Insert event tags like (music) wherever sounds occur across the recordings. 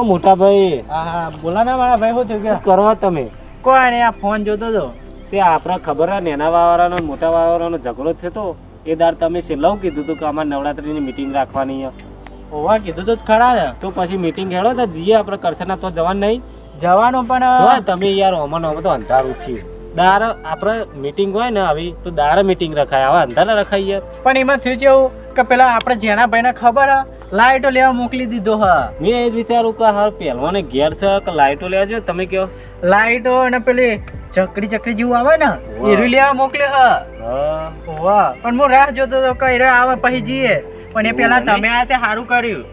ઓ મોટા ભાઈ? હા હા બોલા ને મારા ભાઈ શું થયું કે? કરો તમે? કોઈ નહીં આ ફોન જોતો હતો. તે આપણા ખબર હે નેના વાળાનો ને મોટા વાળાનો ઝઘડો થતો એ દાર તમે છેલ્લા કીધું હતું કે અમારે નવરાત્રીની મીટિંગ રાખવાની હોવા કીધું તો ખરા ને. તો પછી મીટિંગ હેડો તો જઈએ આપણે કરશના તો જવાનું નહીં. જવાનું પણ તમે યાર ઓમાં ઓમાં તો અંધારું થયું. દાર આપણે મીટિંગ હોય ને આવી તો દાર મીટિંગ રખાય. આવા અંધારા રખાઈએ પણ એમાં થયું કેવું કે પેલા આપણે જેના ભાઈને ખબર હે, લાઈટો લેવા મોકલી દીધો હ. મેં એ વિચારું કે હાર પહેલવાને ઘેર છે કે લાઈટો લેવા જોઈએ તમે કહો. લાઈટો અને પેલી ચકડી ચકડી જેવું આવે ને એ લેવા મોકલ્યો હ. હા. વાહ. પણ હું રાહ જોતો તો કઈ રે આવે પછી જઈએ. પણ એ પેલા તમે આ તે સારું કર્યું.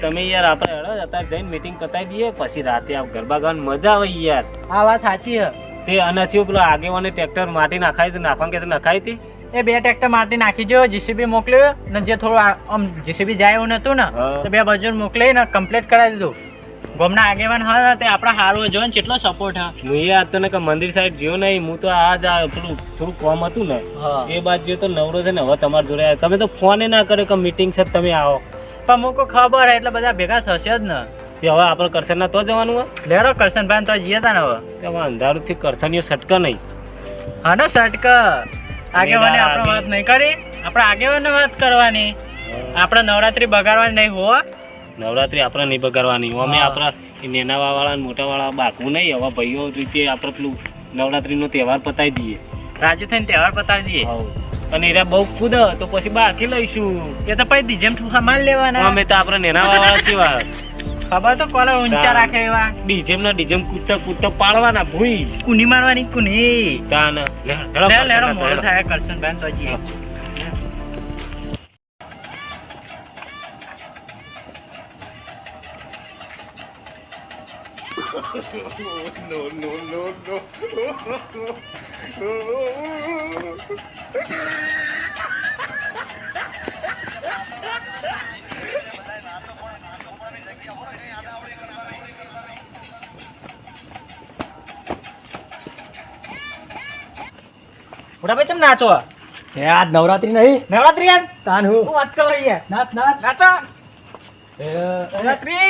તમે યાર આપણે હેડો અત્યારે જઈને મીટિંગ પતાવી દઈએ પછી રાતે આ ગરબા ગાવાની મજા આવે યાર. આ વાત સાચી હે. તે અનાથી પેલો આગેવાને ટ્રેક્ટર માટી નાખાય તો નાખવાનું કે નખાય તે એ બે ટ્રેક્ટર માટી નાખી જો જીસીબી મોકલ્યો ને જે થોડું આમ જીસીબી જાય એવું નતું ને તો બે બાજુ મોકલી ને કમ્પ્લીટ કરાવી દીધું. ગોમના આગેવાન હા તે આપણા હારું જો ને કેટલો સપોર્ટ હા. હું એ આજ તને કે મંદિર સાઈડ જ્યો નહીં હું તો આજ આ પેલું થોડું કોમ હતું ને એ બાદ જે તો નવરો છે ને હવે તમારા જોડે તમે તો ફોને ના કર્યો કે મીટિંગ છે તમે આવો. પણ મૂકો ખબર હે એટલે બધા ભેગા થશે જ ને. તે હવે આપણે કરશન ના તો જવાનું હોય લેરો કરશન ભાઈ તો જઈએ તા ને હવે. તે હવે અંધારું થી કરશનીઓ સટક નહીં. હા ને સટક. આગેવાને આપણે વાત નહીં કરી. આપણે આગેવાને વાત કરવાની. આપણે નવરાત્રી બગાડવાની નહીં હો. નવરાત્રી આપણે નહીં બગાડવાની. અમે આપણા નેના વાળા મોટા વાળા બાકવું નહીં હવે ભાઈઓ રીતે આપણે પેલું નવરાત્રીનો તહેવાર પતાવી દઈએ. રાજુ થઈને તહેવાર પતાવી દઈએ. અને એરા બહુ કૂદ તો પછી બાકી લઈશું. એ તો પછી જેમ ઠુસા માલ લેવાના. અમે તો આપણે નેના વાળા કેવા ખબર તો પડે ઊંચા રાખે એવા ડીજેમ ના ડીજેમ કૂદતા કૂદતા પાડવાના ભૂઈ કુની મારવાની કુની તાન લે, હેડો લે થાય કરશન બેન તો જી થાય no no no જઈએ મોટાભાઈ ચમ નાચો? એ આજ નવરાત્રી નહીં. નવરાત્રી આજ? તાન હું. હું વાત કરો યાર નાચ નાચ. નાચો. એ, નવરાત્રી.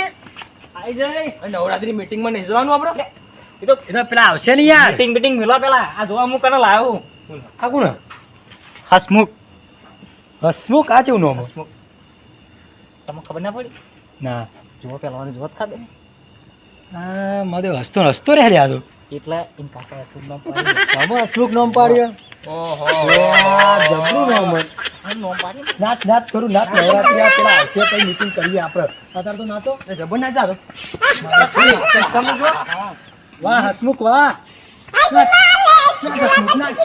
આઈ જાય. નવરાત્રી મીટિંગમાં નહીં જવાનું આપણે? એ તો એ પેલા આવશે ને યાર. મીટિંગ મીટિંગ મેલા પેલા. આ જોવા હું કને લાવ્યો આ કોણ? હસમુખ. હસમુખ? આ ચેવું નામ? હસમુખ. તમને ખબર ના પડી? ના. જુઓ પેલા જોત ખાધે આ મારે હસતો હસતો રે આ તો. એટલે ઇન કાકા અશોક નામ પાડ્યો ઓહો. જબરું નામ છે. નામ પાડી નાચ નાચ કરું નાચ નવરાત્રી આ પેલા આવશે પછી મીટિંગ કરીએ આપણે. અત્યારે તો નાચો. જબર નાચ આ તમે જો વાહ હસમુખ વાહ. નાચ. નાચ, હસમુખ, નાચ.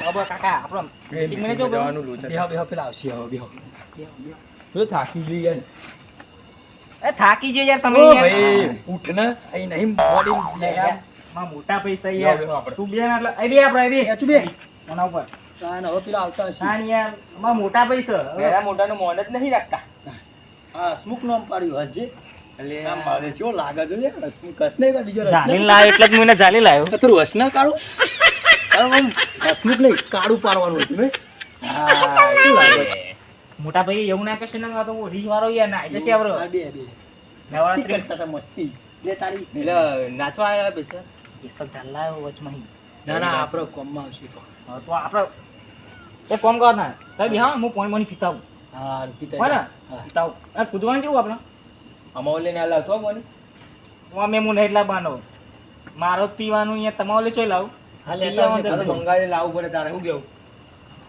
બાબા કાકા આપણો મીટિંગ મને જો બેહો બેહો પેલા આવશે હવે બેહો. થાકી યાર. એ થાકી જઈએ યાર તમે ભાઈ ઉઠ ને. અહીં નહીં બોડી લે યાર. માં મોટા પૈસા યાર. તું બે એટલે એ બે આપણે એ બે એ બે. એના ઉપર કાન હવે પેલા આવતા છે તાન યારમાં મોટા પૈસા. મેરા મોટાનું મોન જ નહીં રાખતા. હા સ્મુક નામ પાડ્યું હસજે. આમ મારે જો લાગે છે યાર હસમુખ. કસ નહીં બીજો રસ જાલી નહીં. એટલે જ મને જાલી લાવ્યો તો હસ ના કાળું આમ હસમુખ નહીં કાળું પાડવાનું હતું ને હા શું લાગે? મોટા ભાઈ એવું ના કહેશે ને તો રીસ વાળો યાર ના જશે આવરો. બે બે. મસ્તી નવરાત્રી કરતા મસ્તી. લે તારી. નાચવા આવ્યા પૈસા એ સબ ચાલ્લા આવ્યો વચમાં ના ના આપણો કોમમાં આવશે તો. તો આપણે એ કોમ કર ના તઈ બી હા હું પોઈન્ટ મોની ફીતાવું. હા ને હા. ફીતાવું. આ કૂદવાનું કેવું આપણે? અમાઉ લઈને આલા તો બોની? હું અમે હું એટલા બાનો. મારો જ પીવાનું અહીંયા તમારે લે ચોઈ લાવું. હા લેતા મંગાઈ લાવવું પડે તારે હું કેવું?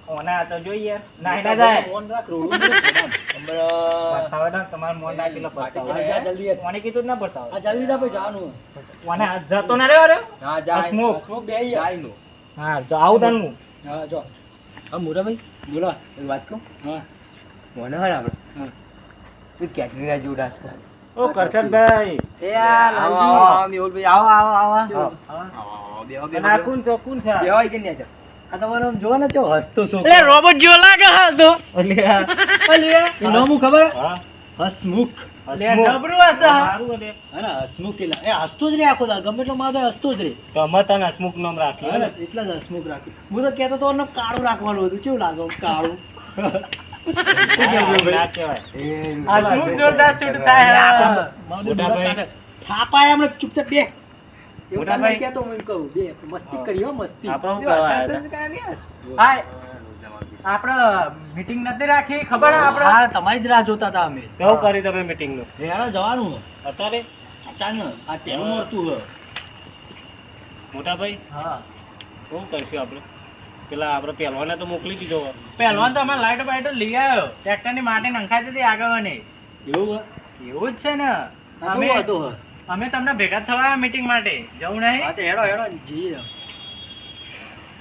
ઓના તો જોઈએ. ના જાય. ફોન રાખ રોડું (laughs) હમણાં તમારે મોન હા, બતાવે જા જલ્દી મને કીધું ના ના આ જલ્દી જા ભાઈ જવાનું. ઓને જતો ના રહ્યો રે હા જા સ્મોક સ્મોક બે જાય નું. હા જો આવું તન હું. હા જો. હા મોરાભાઈ બોલો. એક વાત કહું? હા. મને હોય આપણે હા. તું કેટલી રાજ ઉડાસ ઓ કરશનભાઈ એ આ લાલજી આવો આવો. આવો આવો આવો. આવો. આવો આવો આવો આવો આવો આવો આવો આવો આવો આવો આવો આવો કે નહીં આ તમારો આમ જોવો ને ચો હસતો છો એટલે રોબોટ જેવો લાગે હા તો. અલ્યા અલ્યા (laughs) નામ હું ખબર? હસમુખ. લે જબરું હશે. હા. સારું અલે. હા ને હસમુખ કેટલા એ હસતો જ રે આખો દા ગમે એટલો મારે હસતો જ રે. ગમે તને હસમુખ નામ હા રાખ્યું ને, એટલા જ હસમુખ રાખ્યું. હું તો કહેતો તો કાળું રાખવાનું હતું. કેવું લાગે કાળું? આ શું જોરદાર શૂટ થાય મોટા ભાઈ. થાપાય હમણાં ચૂપચાપ બે. એવું મોટા તને ભાઈ. કહેતો હું એમ કહું. બે મસ્તી કરી મસ્તી. આપણે શું કરવા આવ્યા હતા? હાય આપણે મીટિંગ નથી રાખી ખબર આપણે હા તમારી જ રાહ જોતા હતા અમે. કેવું કર્યું તમે meeting નું રેડો જવાનું. અત્યારે? અચાનક આ પહેલું મળતું હે. મોટા હા. શું કરશું આપણે પેલા આપણે પહેલવાને તો મોકલી દીધો પહેલવાન તો અમે લાઈટો બાઈટો લઈ આવ્યો. ટ્રેક્ટરની માટી નંખાઈ આગળ આગળની. એવું એવું જ છે ને. અમે હતો. અમે તમને ભેગા થવા મીટિંગ માટે. જવું નહીં? હા તો હેડો હેડો જઈએ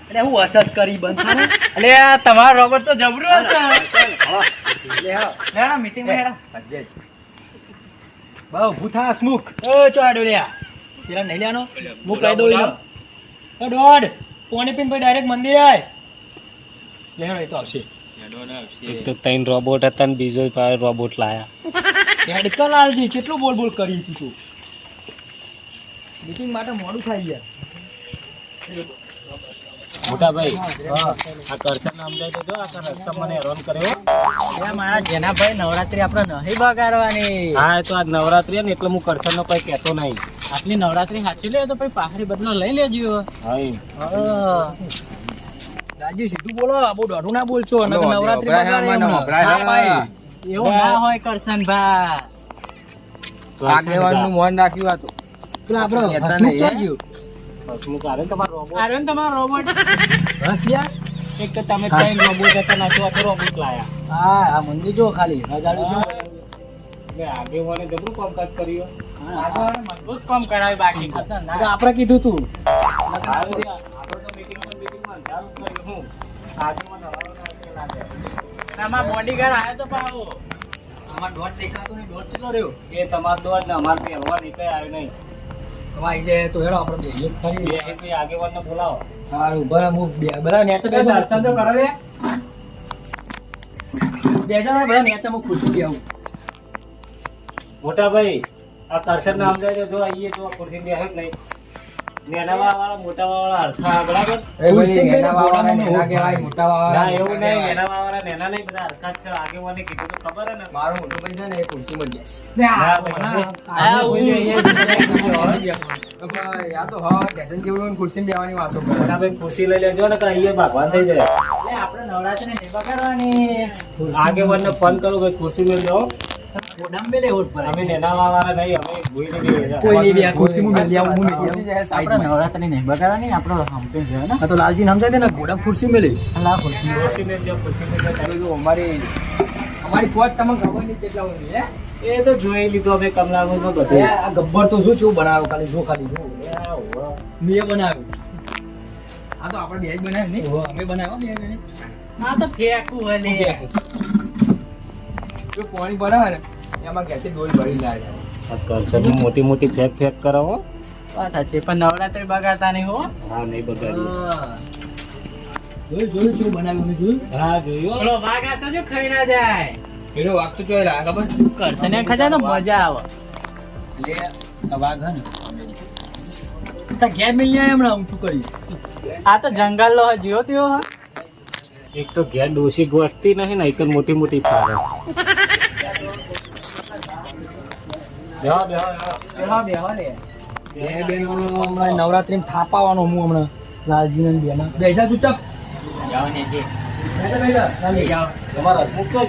એટલે હું અસસ કરી બંધ છું એટલે તમારો રોબોટ તો જબરો હતો એટલે હેડો હેડો મીટિંગમાં હેડો. બહુ ભૂથા સ્મુક એ ચોડો લ્યા. પેલા નહીં લેવાનો? હું લઈ દઉં એનો. એ દોડ. પોણી પીને ભાઈ ડાયરેક્ટ મંદિર આય. લેડો એ તો આવશે. એક તો ત્રણ રોબોટ હતા ને બીજો રોબોટ લાયા. હેડકા લાલજી કેટલું બોલ બોલ કરી તું તું? મીટિંગ માટે મોડું થાય ગયા મોટા ભાઈ આ કરશન નામ તો જો આ તો મને હેરાન કર્યો. એ મારા જેના ભાઈ નવરાત્રી આપણે નહીં બગાડવાની. હા એ તો આજ નવરાત્રી ને એટલે હું કરશન નો કઈ કહેતો નહીં. આટલી નવરાત્રી સાચી લે તો પછી પાખરી બદલો લઈ લેજો. હા રાજી સીધું બોલો બહુ દોઢું ના બોલશો નવરાત્રી બગાડે ભાઈ. એવું ના હોય કરશન ભા આગેવાનનું મોન રાખ્યું હતું પેલા આપણે હસમુખ નહીં, હે? ચોર જ્યું. હસમુખ આવે ને તમારો robot. આર્યન તમારો રોબોટ હસ યાર. એક તો તમે ત્રણ રોબોટ હતા ને આ રોબોટ લાયા. હા આ મંદિર જો ખાલી. હજાડું જો એટલે આગેવાને જબરું કામકાજ કર્યું. મજબૂત કામ કરાવી બાકી. આપણે કીધું તું. આપણે તો meeting માં meeting માં કર્યું. હું? લાગે. બોડીગાર્ડ આવ્યો તો પાવો. આમાં દોઢ દેખાતો નહીં દોડ ચલો રહ્યો? એ તમારો દોડ ને અમારે પહેરવા એ આવ્યો નહીં. હવે આઈ જાય તો હેડો આપણે બે ખરી બે ખરી એટલે આગેવાનને બોલાવો. હા ઊભા હું બે. બધા નેચે બેસો દર્શન તો કરો બે જણા બધા નેચે હું ખુશ થઈ આવું. મોટા ભાઈ આ કરશન નામ જાય જો આઈએ તો ખુરશી બે જ નહીં. નેના વાળા મોટા વાળા હરખા બરાબર? એ ભાઈ, ખુરશી એના નેના કહેવાય, મોટા વાવાને ના એવું નહીં નેના વાળા નેના નહીં બધા હરખા જ છે. આગેવાને કીધું તો ખબર ને? મારું મોટું ભાઈ છે ને એ ખુરશીમાં જ બેસે. ના, ના. ને ખુરશી લઈ લેજો ને કે અહીંયા ભાગવાન થઈ જાય. એટલે આપણે નવરાત્રી કરવાની. આગેવાન ને ફોન કરું ભાઈ ખુરશી લઈ જાઓ લાલજી નામ જાય ને ગોડામ ખુરશી મેલી. અમારી અમારી ફોજ તમને ખબર નહીં કેટલા હોય એ તો જોઈ લીધું અમે બધું. આ ગબ્બર તો શું છું? બનાવ્યો ખાલી જો ખાલી જો. મેં બનાવ્યું. આ તો આપણે બે જ બનાવ્યું નહીં અમે બનાવ્યો બે હા તો ફેંકવું હોય લે જો પાણી ભરાવે ને એમાં ઘેરથી ડોલ ભરી લાવે. આ કરશનમાં મોટી મોટી ફેક ફેક કરો હો. વાત સાચી પણ નવરાત્રી બગાડતા નહીં હો. હા નહીં બગાડી જોયું જોયું શું બનાવ્યું જોયું? હા જોયું. ઓલો વાઘ તો જો ખાઈ ના જાય. પેલો વાઘ તો જોઈ લાગે ખબર? કરશે ને ખજા તો મજા આવે. લે આ વાઘ હે ને. તા ઘેર મિલી આયા હમણાં ઊંચું કરી આ તો જંગલ લો જીવો ત્યો હા. એક તો ઘેર ડોસી ગોઠતી નહીં ને એક મોટી મોટી ફારે બેહો બેહો બેહો. બેહો બેહો લે બે બેનો હમણાં નવરાત્રી થાપાવાનો હું હમણાં લાલજી ને બેના. બેસા ચૂપચાપ. જાઓ ને જે. તમારો હસમુખ તો.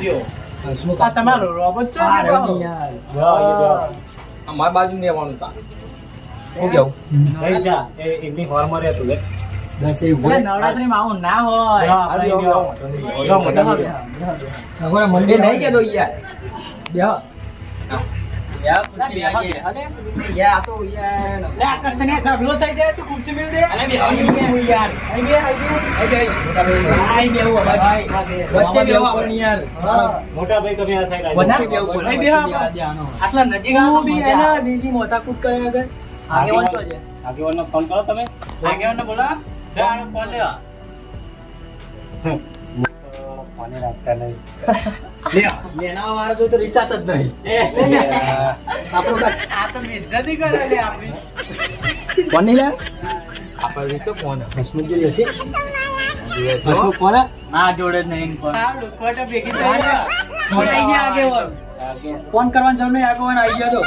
હસમુખ આ તમારો રોબોટ છે. અમારી બાજુ ને આવવાનું તા. હું કેવું અહીં જા. એ એમની હોરમાં રહેતું લે. મંદિર નહીં કેતો યાર. બોલો. આટલા નજીક. બીજી કરે આગળ આગેવાન તો છે. આગેવાનનો ફોન કરો તમે. આગેવાનને બોલાવો. લે, ફોન લેવા. ફોન રાખતા નહીં. ફોન કરવાની જરૂર નહીં આગેવાન આવી ગયા છો.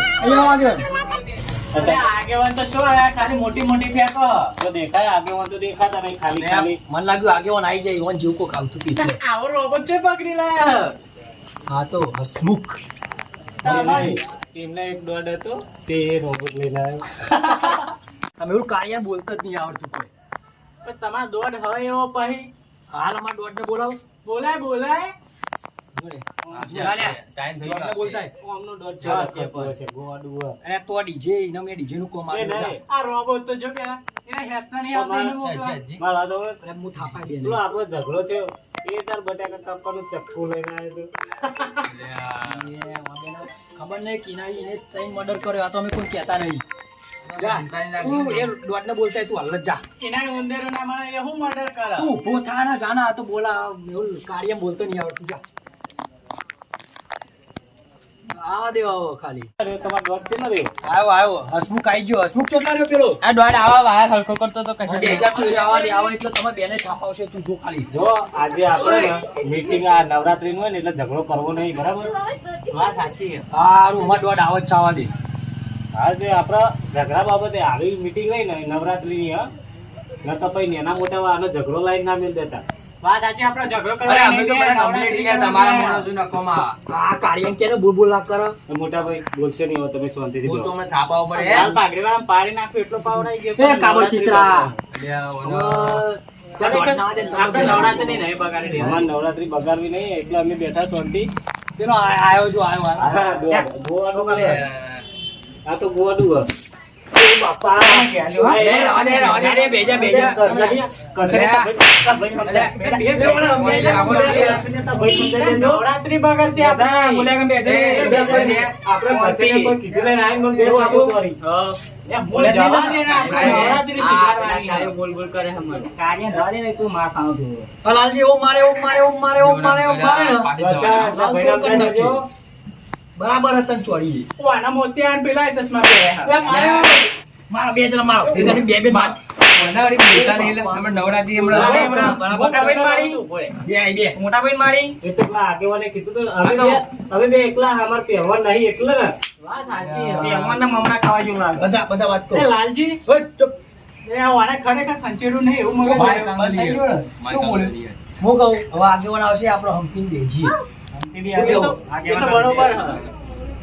આગેવાન. તો શું ખાલી મોટી મોટી ફેંકો. તો દેખાય આગેવાન તો દેખાતા નહીં ખાલી ખાલી. મને લાગ્યું આગેવાન આવી જાય જીવકો જીવ કોક આવો રોબોટ છે પકડી લાયા હા તો હસમુખ. એમના એક દોડ હતો તે રોબોટ લઈને આવ્યો. અમે એવું કાર્ય બોલતા જ નહીં આવડતું કોઈ. પણ તમારો દોડ હવે એવો પછી? હાલ અમારા દોડ ને બોલાવો. બોલાય બોલાય. ઝઘડો થયો. એ તાર બટાકા કાપવાનું ચક્કુ લઈને આવ્યો ખબર નહીં કિનારી એને ત્રણ મર્ડર કર્યો. આ તો અમે કોઈ કહેતા નહીં ના ના ના બોલતો નહીં આવડતું જા. આવા દેવા આવો ખાલી. અરે તમારો દોડ છે ને રે આવ્યો આવ્યો હસમુખ આવી ગયો. હસમુખ ચોટલા રહ્યો પેલો? આ દોડ આવા વાયર હલકો કરતો તો બે હજાર તું આવા દે આવા એટલે તમે બેને છાપાવશે તું જો ખાલી. જો આજે આપણે મીટિંગ આ નવરાત્રી નું હોય ને એટલે ઝઘડો કરવો નહીં બરાબર? વાત સાચી છે. સારું. આવો જ છાવા દે. આજે આપણા ઝઘડા બાબતે આવી મીટિંગ હોય ને નવરાત્રી ની હા? ન તો પછી નેના મોટા આનો ઝઘડો લાઈન ના મેળ દેતા. વાત સાચી આપણે ઝઘડો અરે અમે તો બધા complete ગયા તમારા મોણસો નકોમાં આ કાર્ય કેને બોલ બોલ ના કરો મોટા ભાઈ બોલશે નહીં તમે શાંતિથી બોલ તો બોલો. અમને પડે લાલ પાઘડી વાળા પાડી નાખ્યું એટલો પાવર ગયો. એ ચિત્રા. નવરાત્રી બગાડવી નહીં એટલે અમે બેઠા શાંતિ. પેલો આ- આયો જો. ગોવાનું આ તો ગોવાનું લાલજી ઓમ મારે ઓમ મારે ઓમ મારે ઓમ મારે ઓમ મારે. બરાબર હતા ચોરી પેલા ચશ્મા મારે મારો બે જણા મારો ભેગા થઈને બે બે માર. કોના વળી બોલતા નહીં એટલે અમે નવરાત્રી હમણાં. બરાબર,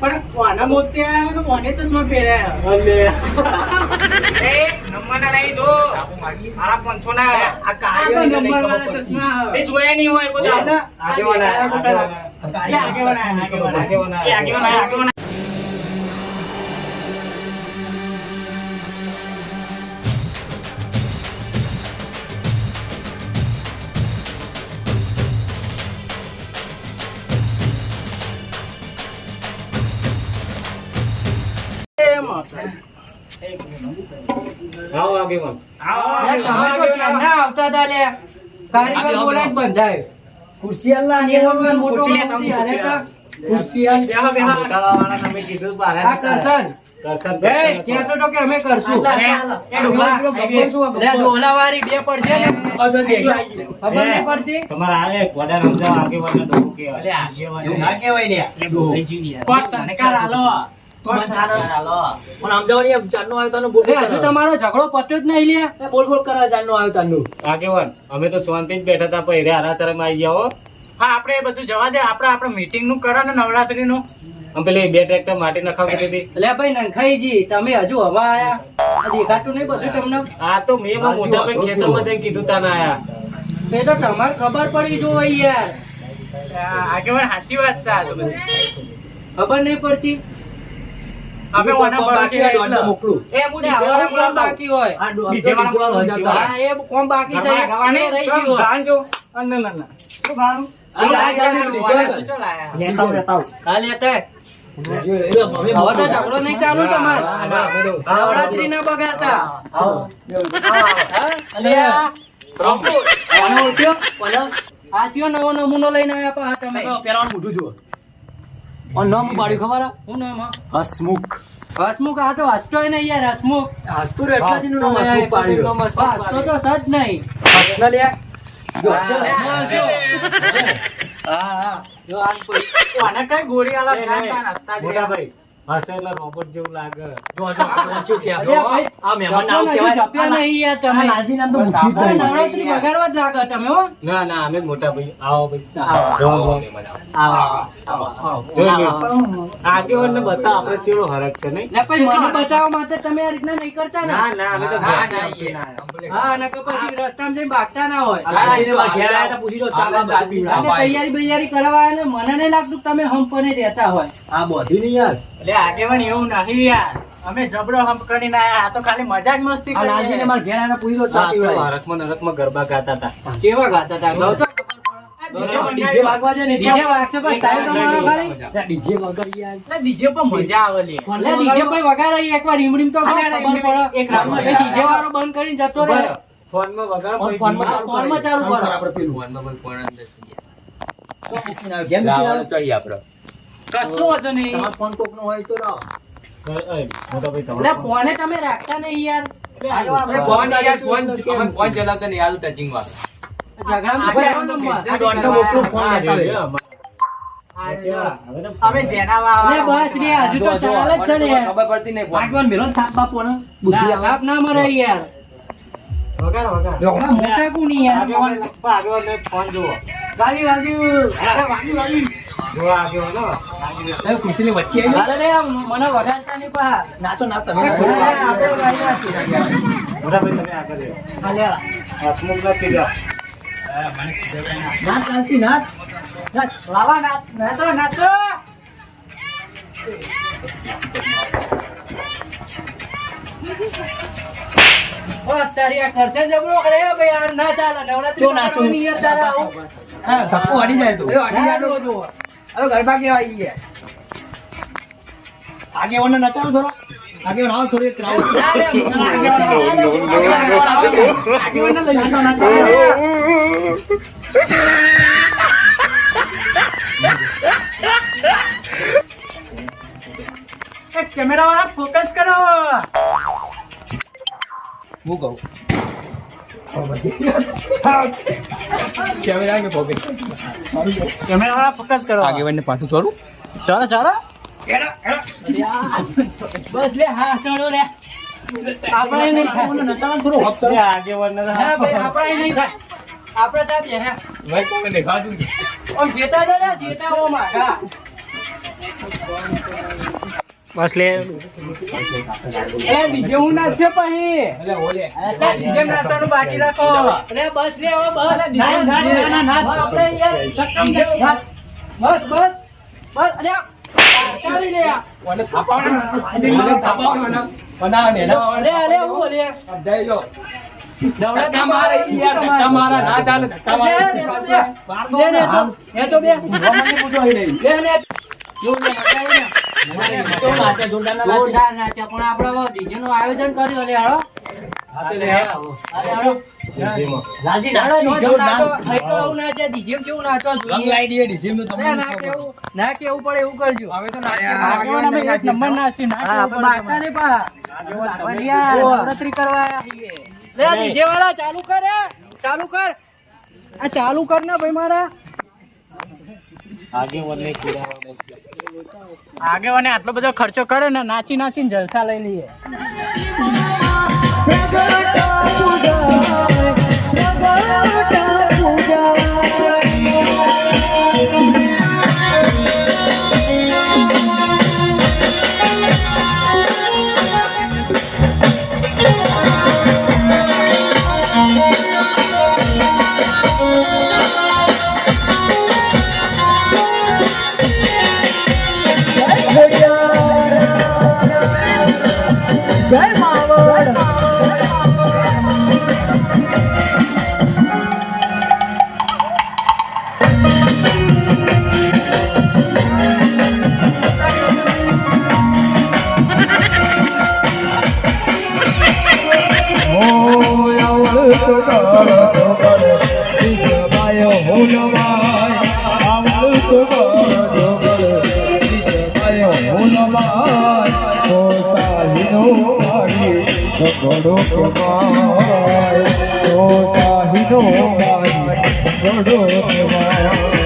લાવે કોના મોતે મોટા તો કોને ચશ્મા પહેર્યા મારી એ તો ના આગેવાને નહીં જો મારા વાત ના આ કાર્ય નંબર વાળા કરો એ ખંચેરું નહીં હોય બધા ભાઈ, આવ્યું. બંધ થઈ ગયું ને? મારી શું બોલ્યું? કાંગરી. હું કહું હવે આગેવાન આવશે આપણો આયા. આ કાર્ય એ આગેવાન આયા, ચશ્મા ખબર આગેવાન પડતી. આગેવાન આયા. આવો આગેવાન. ખુરશી આલ ના, ખુરશી લે, તમે ખુરશી આલ. બેહો. મોટાવાળાને અમે કીધું બહાર જ આ કરશન. કરશન બે, કરશન. કહેતો તો કે અમે કરશું. અરે, એ ડોહા, પેલો ગબ્બર શું આ ગબ્બર? ડોલાવાળી બે પડશે ને પાછો દે. ખબર નહીં પડતી તમારે ના તું ને. તમારો ઝઘડો પત્યો જ નહીં બોલ બોલ કરવા આવ્યો તાનું. આગેવાન અમે તો શાંતિ જ બેઠા હતા આવી જાઓ હા. આપણે બધું જવા દે આપણે આપણે મીટિંગનું કરો ને નવરાત્રી નું પેલી બે ટ્રેક્ટર માટી નખાવ કરી હતી એટલે ભાઈ નંખાઈજી તમે હજુ હવા આયા? દેખાતું નહીં બધું તમને? આ તો મેં મોટા ભાઈ ખેતરમાં જઈને કીધું તાના આયા. એ તો તમારે ખબર પડી જો યાર. આગેવાન સાચી વાત છે આ તો બધી. ખબર નહીં પડતી? બીજું ઓના બાકી હોય, એટલે. મોકલું. એ મુને અમારું કામ બાકી હોય. આ બીજે વાળા જતા. હા, એ કોમ બાકી છે. એ રહી ગયું. ચાલ, ના તો. ના આવો. હા? અને આ કયો નવો નમૂનો લઈને આવ્યા પા? તમે તો? પેલાનું મોઢું જુઓ. નામ પાડ્યું ખબર આ? નામ હસમુખ. હસમુખ આ તો હસતોય નહીં યાર હસમુખ. હસતું રે એટલા જ નામ હસમુખ પાડ્યું. હસતો તો સજ નહીં. હસને લે. હા હા જો આન કઈ ગોળી આલા ખાતા નાસ્તા જ મોટા ભાઈ. હશે એટલે રોબોટ જેવું લાગે જો જો પહોંચ્યું ત્યાં. આ મહેમાન આવું જપ્યા જપ્યા નહીં યાર તમે. આ નામ તો પણ બુદ્ધિ આ જ નહીં. નવરાત્રી બગાડવા જ લાગે તમે હો ના ના અમે મોટા ભાઈ આવો ભાઈ આવો. જો, જો. આવો, આવો, આવો. જો લ્યો. આગેવાનને બતાવો આપણે ચેવડો હરખ છે નહીં ને પછી મને બતાવવા માટે તમે આ રીતના નહીં કરતા ને ના ના અમે તો ના, ના, આપીને એ. આયા. પછી રસ્તામાં જઈને ભાગતા ના હોય ઘેર તા પૂછી તૈયારી બૈયારી કરવા ને મને નહીં લાગતું તમે તમે હંપને રહેતા હોય આ બધું નહીં યાર એટલે આગેવાન એવું નહીં યાર. અમે જબરો હમ કરીને આયા. આ તો ખાલી મજાક મસ્તી કરી લાલજીને માર ઘેર આને પૂછ્યો ચા પીવા હરકમાં નરકમાં ગરબા ગાતા હતા. કેવા ગાતા હતા? ગૌ ડીજે વાળો બંધ કરીને જતો કશો વાંધો નહીં. ફોન ફોન કોકનો હોય તો તમારો ફોને તમે રાખતા નહીં યાર. ફોન યાર, ફોન ફોન ચલાવતા નહીં, આલું touching વાળો. અમે જેના બસ રે હજુ તો ચાલે જ છે ને ખબર પડતી નહીં. આગેવાન મેલો ને બુદ્ધિ ના, બાપ ના મરે યાર. વગાડ જો, મોટા કોની યાર? આગેવાન ફોન જુઓ. ગાડી વાગી. વાગી, વાગી. ખુરશીની વચ્ચે મને વગાડતા નહીં પા નાચો નાચ તમે અત્યારે આ ખર્ચે જબરો? કરે ભાઈ યાર ના ચાલે. નવરાત્રી તો નાચો. ની તારે આવું. હા ધક્કો વાડી જાય તો. વાડી જાય તો. અરે ગરબા કેવા આવી ગયા? આગેવાનને નચાવો થોડો આગેવાન આવો થોડી. ના આગેવાનને લઈ. એ કેમેરા વાળા ફોકસ કરો હું કહું. Camera focus. કેમેરા વાળા ફોકસ કરો આગેવાનને પાછું છોડું? ચાલો ચાલો બસ લે હા ચડો લે આપણે નહીં થાય આગેવાનને નચાવવાનું થોડું હપ ચાલો. એ આગેવાનને તો હા ભાઈ આપણે નહીં થાય આપણે ત્યાં બે હે ભાઈ, તમને દેખાતું જ. ઓમ જેતા જા ને જેતા ઓ માગા બસ લે એ ડીજે હું નાચશે પછી અલે, ઓલે. એટલે ડીજે નાચવાનું બાકી રાખો અરે બસ લે હવે બસ ના, ના, નાચ. આપણે યાર સક્કમ નાચ. બસ બસ બસ અરે ચાલી લે ઓલે થાપાવાનું. ઓલે થાપાવાનું. બનાવો ને, ના, અરે અરે હું બોલે જઈ લો. ધક્કા મારે યાર, ધક્કા મારા ના ચાલે, ધક્કા મારે. લે. લે, લે, તો. બે. મને પૂછો એ નહીં. લે, લે. જો, લે, બતાવી ને. ના કેવું પડે એવું કરજો હવે તો નંબર નાચી, ના કેવું પડે બાકા નહીં પા. નવરાત્રી કરવા ચાલુ કર ચાલુ કર આ ચાલુ કર ને ભાઈ મારા આગેવાનને મને આગેવાને આટલો બધો ખર્ચો કરે ને નાચી નાચીને જલસા લઈ લઈએ. ઘડો કમાય તો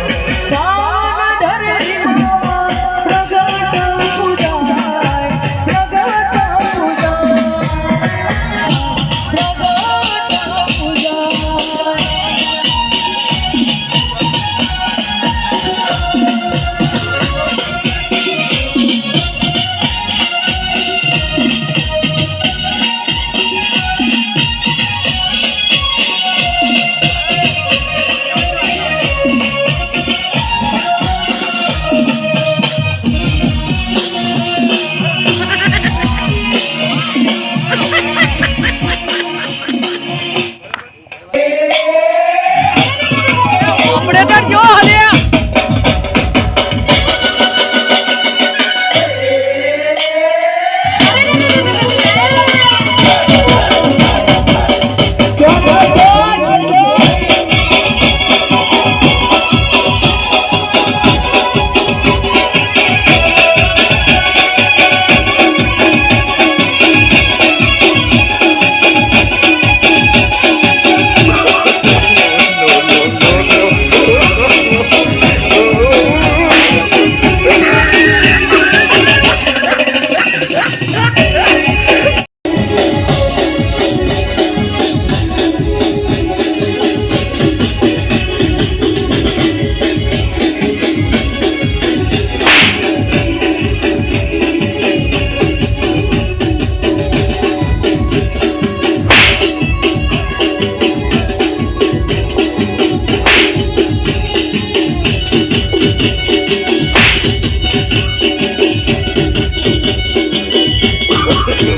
Thank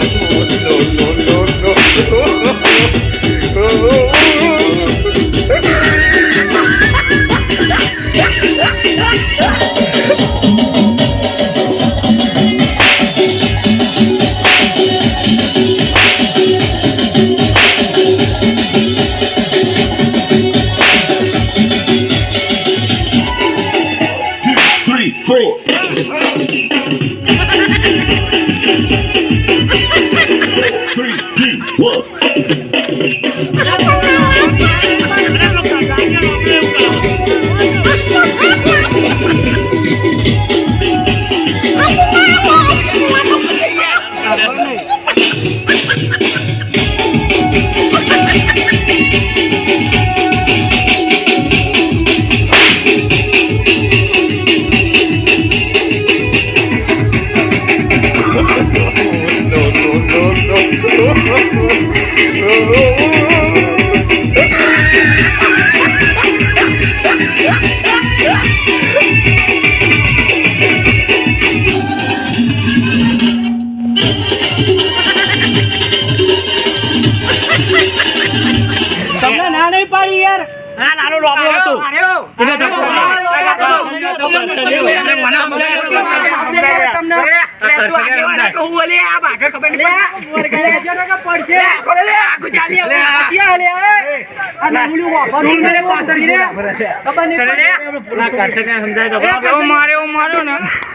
you.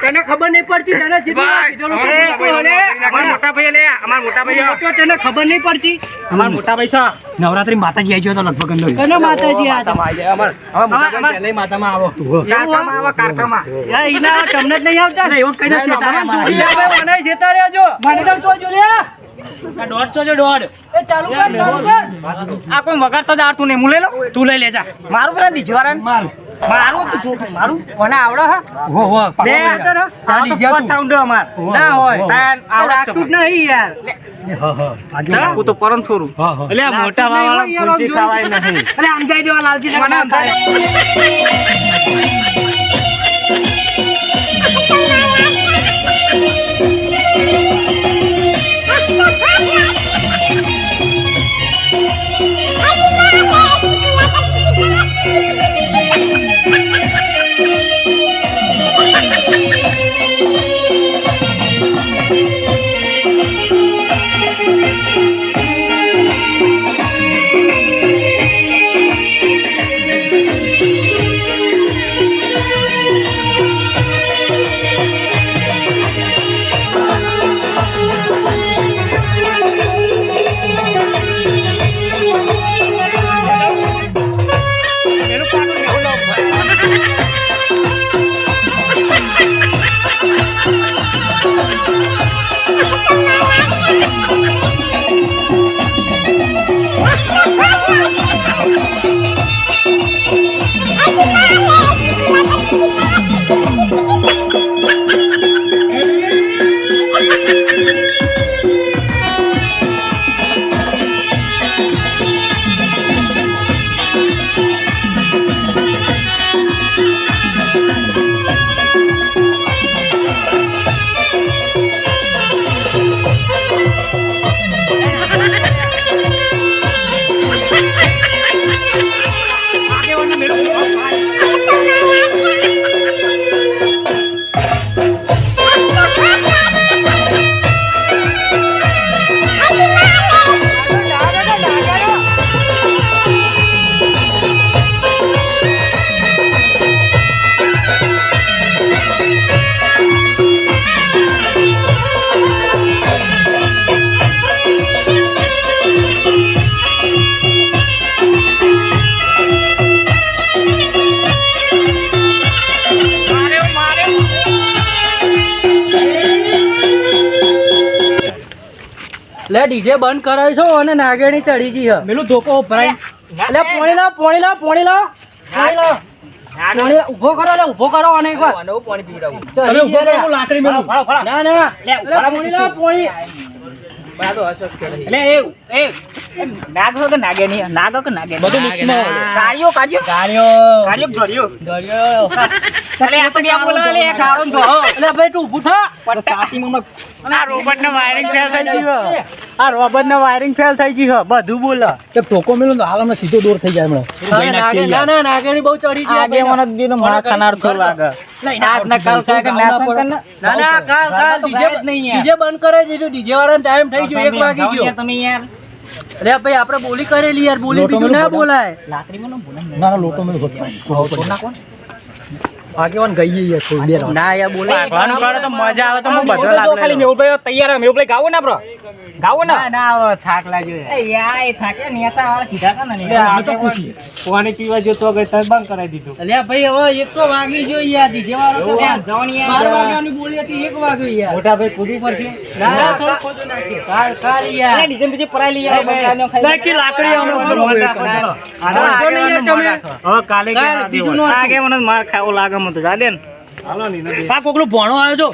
તને ખબર નહીં પડતી તને જીતી પડતી અમાર મોટા ખબર નહીં પડતી? નવરાત્રી માતાજી આવી ગયો તો લગભગ અંદર. તને માતાજી આ માતામાં આવો તમને જ નહીં આવતા? મને તો જોઈ લે. વગર તો જાર લઈ લો તું લઈ લેજા. મારું ના હોય હું. તો પરમ થોડું એટલે મોટા વાળા કુલચી Thank you. લે ડીજે બંધ કરાવી છો અને નાગેણી ચડી ગઈ હ પેલું ધોકો ભરાય લે પોણી લો પોણી લો પોણી લો પોણી લો. પોણી કરો લે ઊભો કરો અને એક વાર. આને હું પાણી પીવડાવું. તમે ઊભો કરો લાકડી મેલું. ના ના. લે પોણી લાવ પોણી. આ કરે. કે કે આ રોબોટ નો વાયરિંગ ફેલ થઈ ગયું આ રોબોટ નો વાયરિંગ ફેલ થઈ ગયું બધું બોલે. એક ધોકો મેલું તો હાલ હમણાં સીધો દૂર થઈ જાય હમણાં. ના ના નાગેણી બહુ ચડી જી આગે મને દીનો મારા ખાનાર થો લાગે. આજ ના કાલ કાય કે ના ના ના કાલ કાલ ડીજે ડીજે બંધ કરાવી દીધું ડીજે વાળાનો ટાઈમ થઈ ગયો એક વાગી ગયો. તમે યાર. અરે ભાઈ આપણે બોલી કરેલી યાર બોલી બીજું ના બોલાય. લાકડીમાં નો બોલાય. ના. આગેવાન ગઈએ યાર થોડી બે. ના યાર બોલે. તો મજા આવે તો હું બધો લાગ ખાલી મેહુલભાઈ તૈયાર મેહુલભાઈ ગાવો ને આપણો ગાવો ને. ના ના થાક લાગ્યો એ યાર એ થાકે નેતા વાળા સીધા કા ને આ તો પૂછીએ પાણી પીવા જતો ગઈ તર બંધ કરાવી દીધું. અલ્યા ભાઈ હવે એક તો વાગી જો યાર ડીજે વાળો તો એવું જવાની બાર વાગ્યાની બોલી હતી એક વાગ્યો યાર. મોટા ભાઈ કૂદવું પડશે. ના ના થોડું નાખ્યું. કાલ કાલ યાર. ડીજે બીજે પરાઈ લઈ આવે બધાનો ખાઈ લાકડી લાકડી હમણાં ના, ના. નહીં યાર તમે હવે કાલે કે બીજું નો આગે મને માર ખાવો લાગે મને તો. જા દે ને. હાલો ને, દે. આ કોકનો ભોણો આવ્યો છો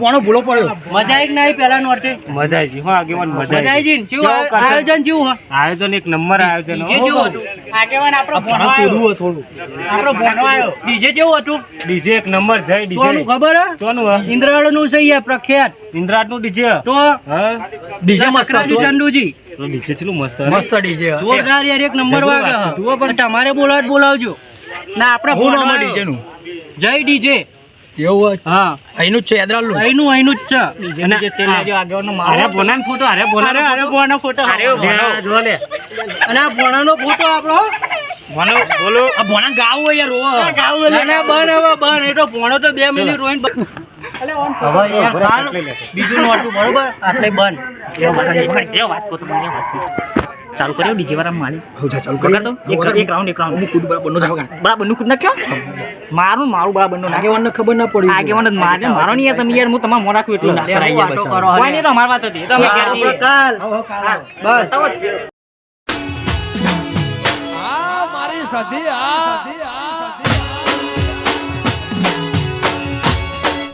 ભોણો ભૂલો પડ્યો. મજા આવી નહીં પેલા મજા આવી. આગેવાન મજા આવી ગઈ. ને? કેવું કેવું કરશે? આયોજન કેવું આયોજન એક નંબર આયોજન હો. ડીજે જેવું હતું. આગેવાન આપણો ભણો ભણા આવ્યો. કૂદવું હોય થોડું. આપણો ભણો આવ્યો. ડીજે જેવું હતું. ડીજે એક નંબર જય ડીજે. ખબર ચોનું હે? નું છે પ્રખ્યાત. ઇન્દ્રાળનું ડીજે. તો ડીજે મસ્ત ચંદુજી. ડીજે મસ્ત મસ્ત ડીજે જોરદાર યાર એક નંબર વાગે તમારે બોલાવ બોલાવજો. ના આપણે. ડીજે નું જય ડીજે. એવું હોય હા. અહીંનું જ છે નું અહીંનું અહીંનું જ છે. અને જે તેલ લાજો આગેવાનનો મારો ભોનાનો ફોટો અરે ભોનાનો અરે અરે ફોટો. અરે લે, આ જો લે. અને આ ભોણાનો ફોટો આપણો. ભોનો બોલો. આ ભોણા ગાવું હોય યાર રોવા ના ના બન હવે બન. એ ભોણો તો બે મિનિટ રોઈને. હવે યાર બીજું નોટું બરોબર? આટલે બન. એ વાત કો તો મને વાત કો. ચાલુ કર્યો? ડીજે વાળા મારી હો જા ચાલુ વગાડ તો એક એક રાઉન્ડ એક રાઉન્ડ કૂદ બરાબર નો જાવ બરાબરનું કુદ નાખ્યો મારું મારું બરાબરનું નાખ્યો આગેવાન ખબર ના પડી. આગેવાન જ મારે. મારો નહીં યાર તમે યાર હું તમારે મોં રાખું એટલે. વાતો કરો કોઈ નહીં તો મારી વાત હતી. તમે. આપણે કાલ. બસ. આ મારી સધી આ.